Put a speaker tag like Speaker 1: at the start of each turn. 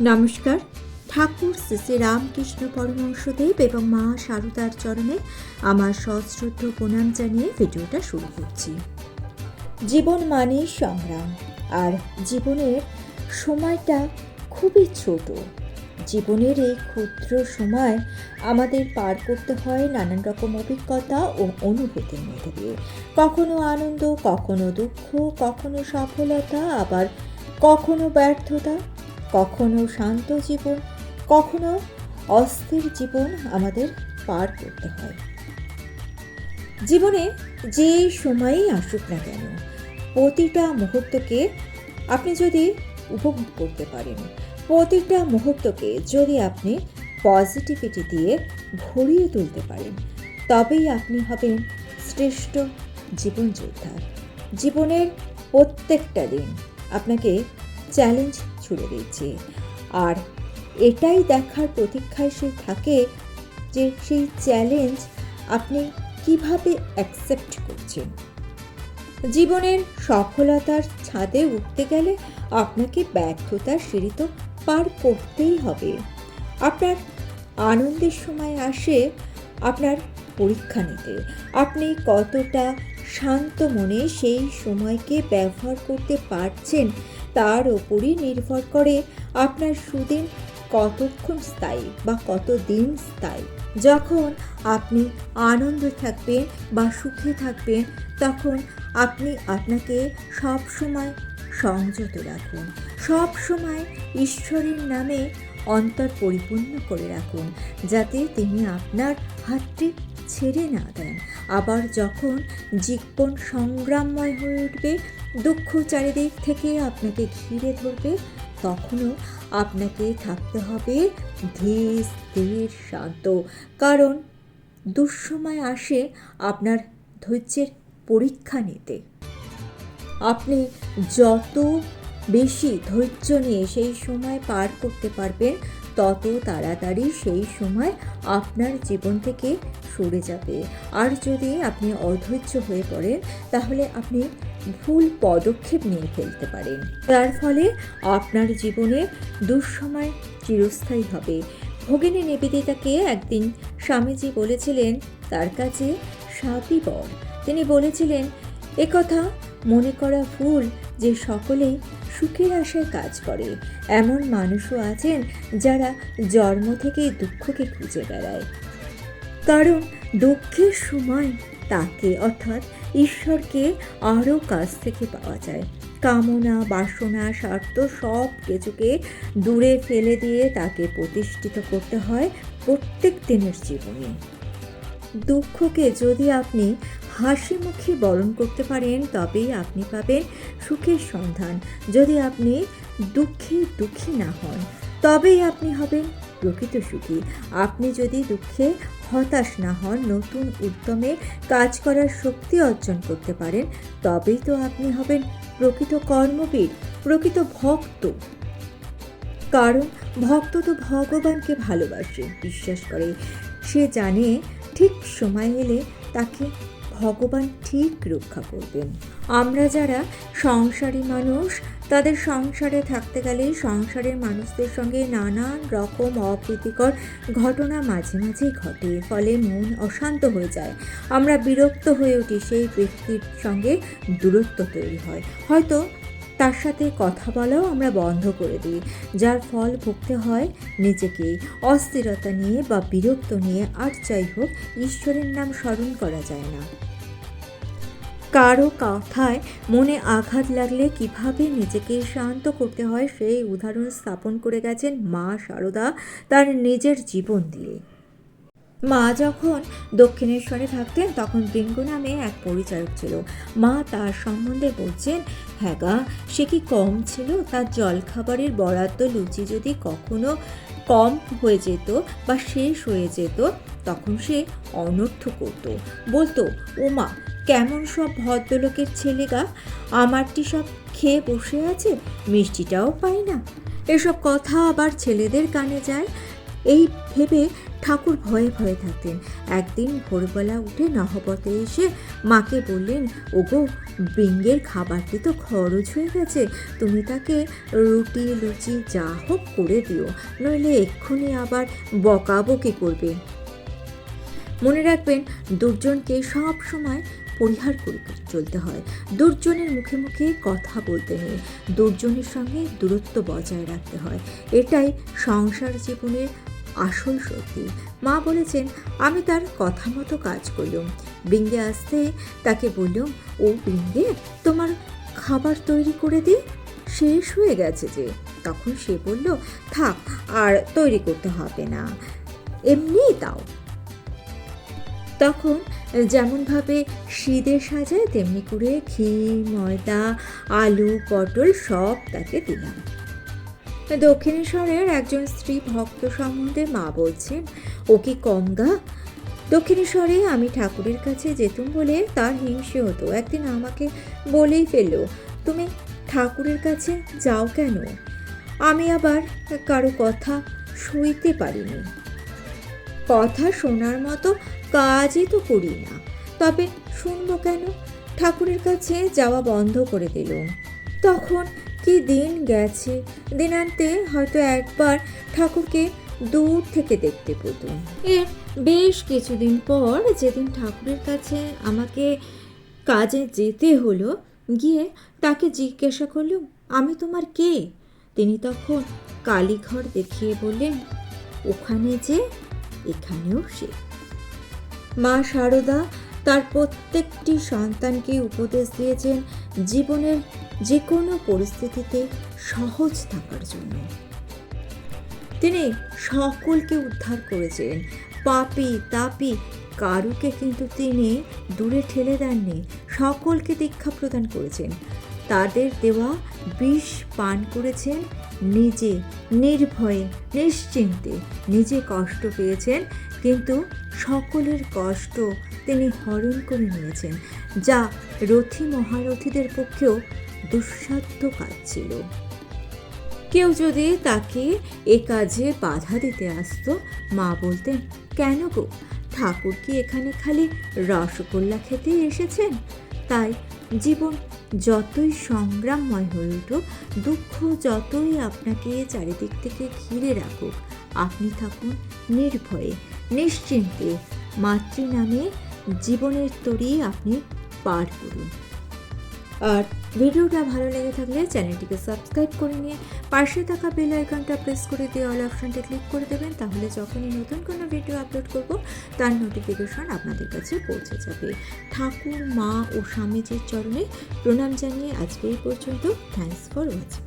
Speaker 1: নমস্কার। ঠাকুর শ্রী শ্রী রামকৃষ্ণ পরমহংসদেব এবং মা সারদার চরণে আমার সশ্রদ্ধ প্রণাম জানিয়ে ভিডিওটা শুরু করছি। জীবন মানে সংগ্রাম, আর জীবনের সময়টা খুবই ছোট। জীবনের এই ক্ষুদ্র সময় আমাদের পার করতে হয় নানান রকম অভিজ্ঞতা ও অনুভূতির মধ্যে দিয়ে। কখনো আনন্দ, কখনো দুঃখ, কখনো সফলতা, আবার কখনো ব্যর্থতা কখনো শান্ত জীবন, কখনো অস্থির জীবন আমাদের পার করতে হয়। জীবনে যে সময়ই আসুক না কেন, প্রতিটা মুহূর্তকে আপনি যদি উপভোগ করতে পারেন, প্রতিটা মুহূর্তকে যদি আপনি পজিটিভিটি দিয়ে ভরিয়ে তুলতে পারেন, তবেই আপনি হবেন শ্রেষ্ঠ জীবনযোদ্ধা। জীবনের প্রত্যেকটা দিন আপনাকে চ্যালেঞ্জ ছুড়ে দিচ্ছে আর এটাই দেখার প্রতীক্ষায় সে থাকে যে সেই চ্যালেঞ্জ আপনি কীভাবে অ্যাকসেপ্ট করছেন। জীবনের সফলতার ছাদে উঠতে গেলে আপনাকে ব্যর্থতার সিঁড়ি তো পার করতেই হবে। আপনার আনন্দের সময় আসে আপনার পরীক্ষা নিতে। আপনি কতটা শান্ত মনে সেই সময়কে ব্যবহার করতে পারছেন তার ওপরই নির্ভর করে আপনার সুদিন কতক্ষণ স্থায়ী বা কত দিন স্থায়ী। যখন আপনি আনন্দ থাকবেন বা সুখে থাকবেন, তখন আপনি আপনাকে সব সময় সংযত রাখুন। সব সময় ঈশ্বরের নামে অন্তর পরিপূর্ণ করে রাখুন, যাতে তিনি আপনার হাতটি ছেড়ে না দেন। আবার যখন জীবন সংগ্রামময় হয়ে উঠবে দুঃখ চারিদিক থেকে আপনাকে ঘিরে ধরবে, তখনও আপনাকে থাকতে হবে ধীর, স্থির, শান্ত। কারণ দুঃসময় আসে আপনার ধৈর্যের পরীক্ষা নিতে। আপনি যত বেশি ধৈর্য নিয়ে সেই সময় পার করতে পারবেন, তত তাড়াতাড়ি সেই সময় আপনার জীবন থেকে সরে যাবে। আর যদি আপনি অধৈর্য হয়ে পড়েন, তাহলে আপনি ভুল পদক্ষেপ নিয়ে ফেলতে পারেন। তার ফলে আপনার জীবনে দুঃসময় চিরস্থায়ী হবে। ভগিনী নিবেদিতাকে একদিন স্বামীজি বলেছিলেন, তার কাছে সাপই বর। তিনি বলেছিলেন, একথা মনে করা ভুল যে সকলেই সুখের আশায় কাজ করে। এমন মানুষও আছেন যারা জন্ম থেকেই দুঃখকে খুঁজে বেড়ায়। কারণ দুঃখের সময় তাকে, অর্থাৎ ঈশ্বরকে, আরও কাছ থেকে পাওয়া যায়। কামনা, বাসনা, স্বার্থ সব কিছুকে দূরে ফেলে দিয়ে তাকে প্রতিষ্ঠিত করতে হয় প্রত্যেক দিনের জীবনে। দুঃখকে যদি আপনি হাসি মুখে বরণ করতে পারেন, তবেই আপনি পাবেন সুখের সন্ধান। যদি আপনি দুঃখে দুঃখী না হন, তবেই আপনি হবেন প্রকৃত সুখী। আপনি যদি দুঃখে হতাশ না হন, নতুন উদ্যমে কাজ করার শক্তি অর্জন করতে পারেন, তবেই তো আপনি হবেন প্রকৃত কর্মবীর, প্রকৃত ভক্ত। কারণ ভক্ত তো ভগবানকে ভালোবাসে, বিশ্বাস করে। সে জানে ঠিক সময় এলে তাকে ভগবান ঠিক রক্ষা করবেন। আমরা যারা সংসারী মানুষ, তাদের সংসারে থাকতে গেলে সংসারের মানুষদের সঙ্গে নানান রকম অপ্রীতিকর ঘটনা মাঝে মাঝে ঘটে, ফলে মন অশান্ত হয়ে যায়। আমরা বিরক্ত হয়ে উঠি, সেই ব্যক্তির সঙ্গে দূরত্ব তৈরি হয়। হয়তো তার সাথে কথা বলাও আমরা বন্ধ করে দিই, যার ফল ভুগতে হয় নিজেকেই। অস্থিরতা নিয়ে বা বিরক্ত নিয়ে আর যাই হোক, ঈশ্বরের নাম স্মরণ করা যায় না। কারও কথায় মনে আঘাত লাগলে কীভাবে নিজেকে শান্ত করতে হয় সেই উদাহরণ স্থাপন করে গেছেন মা সারদা তার নিজের জীবন দিয়ে। মা যখন দক্ষিণেশ্বরে থাকতেন, তখন বৃঙ্গ নামে এক পরিচারক ছিল। মা তার সম্বন্ধে বলছেন হ্যাঁ গা, সে কি কম ছিল? তার জলখাবারের বরাদ্দ লুচি যদি কখনো কম হয়ে যেত বা শেষ হয়ে যেত, তখন সে অনর্থ করতো। বলতো, ওমা, কেমন সব ভদ্রলোকের ছেলে গা? আমারটি সব খেয়ে বসে আছে, মিষ্টিটাও পাই না। এসব কথা আবার ছেলেদের কানে যায়। এই ভেবে ঠাকুর ভয়ে ভয়ে থাকতেন একদিন ভোরবেলা উঠে নহবতে এসে মাকে বললেন, ওগো বৃঙ্গের খাবারটি তো খরচ হয়ে গেছে। তুমি তাকে রুটি, লুচি, যা হোক করে দিও। নইলে এক্ষুনি আবার বকাবকি করবে। মনে রাখবেন, দুর্জনকে সব সময় পরিহার করে চলতে হয়। দুর্জনের মুখে মুখে কথা বলতে নেই। দুর্জনের সঙ্গে দূরত্ব বজায় রাখতে হয়। এটাই সংসার জীবনের আসল সত্যি। মা বলেছেন, আমি তার কথা মতো কাজ করলাম। বৃঙ্গে আসতে তাকে বললাম, ও বৃঙ্গে, তোমার খাবার তৈরি করে দিই শেষ হয়ে গেছে যে। তখন সে বলল, থাক, আর তৈরি করতে হবে না, এমনিই দাও। তখন যেমনভাবে সিদে সাজায়, তেমনি করে ঘি, ময়দা, আলু, পটল সব তাকে দিলাম। দক্ষিণেশ্বরের একজন স্ত্রী ভক্ত সম্বন্ধে মা বলছেন, ও কি কমগা দক্ষিণেশ্বরে আমি ঠাকুরের কাছে যেতুম বলে তার হিংসে হতো। একদিন আমাকে বলেই ফেলল, তুমি ঠাকুরের কাছে যাও কেন? আমি আবার কারও কথা সইতে পারিনি। কথা শোনার মতো কাজই তো করি না। তবে শুনব কেন? ঠাকুরের কাছে যাওয়া বন্ধ করে দিল। তখন কি দিন গেছে। দিনান্তে হয়তো একবার ঠাকুরকে দূর থেকে দেখতে পেতাম। এর বেশ কিছুদিন পর যেদিন ঠাকুরের কাছে আমাকে কাজে যেতে হলো, গিয়ে তাকে জিজ্ঞাসা করলুম, আমি তোমার কে? তিনি তখন কালীঘর দেখিয়ে বললেন, ওখানে যে, এখানেও সে। মা শারদা তার প্রত্যেকটি সন্তানকে উপদেশ দিয়েছেন, জীবনের যে কোনো পরিস্থিতিতে সহজ থাকার জন্য। তিনি সকলকে উদ্ধার করেছেন পাপি, তাপি, কারুকে কিন্তু তিনি দূরে ঠেলে দেননি, সকলকে দীক্ষা প্রদান করেছেন। তাদের দেওয়া বিষ পান করেছেন, নিজে নির্ভয়ে, নিশ্চিন্তে নিজে কষ্ট পেয়েছেন, কিন্তু সকলের কষ্ট তিনি হরণ করে নিয়েছেন, যা রথী মহারথীদের পক্ষেও দুঃসাধ্য কাজ ছিল। কেউ যদি তাকে এ কাজে বাধা দিতে আসতো, মা বলতেন, কেন গো? ঠাকুর কি এখানে খালি রসগোল্লা খেতেই এসেছেন? তাই জীবন যতই সংগ্রামময় হয়ে উঠুক, দুঃখ যতই আপনাকে চারিদিক থেকে ঘিরে রাখুক, আপনি থাকুন নির্ভয়ে, নিশ্চিন্তে। মাতৃ নামে জীবনের তরি আপনি পার করুন। আর ভিডিওটা ভালো লেগে থাকলে চ্যানেলটিকে সাবস্ক্রাইব করে নিয়ে পাশে থাকা বেল আইকনটা প্রেস করে দিয়ে অল অপশানটা ক্লিক করে দেবেন, তাহলে যখনই নতুন কোনো ভিডিও আপলোড করব, তার নোটিফিকেশন আপনাদের কাছে পৌঁছে যাবে। ঠাকুর, মা ও স্বামীজির চরণে প্রণাম জানিয়ে আজকে এই পর্যন্ত। Thanks for watching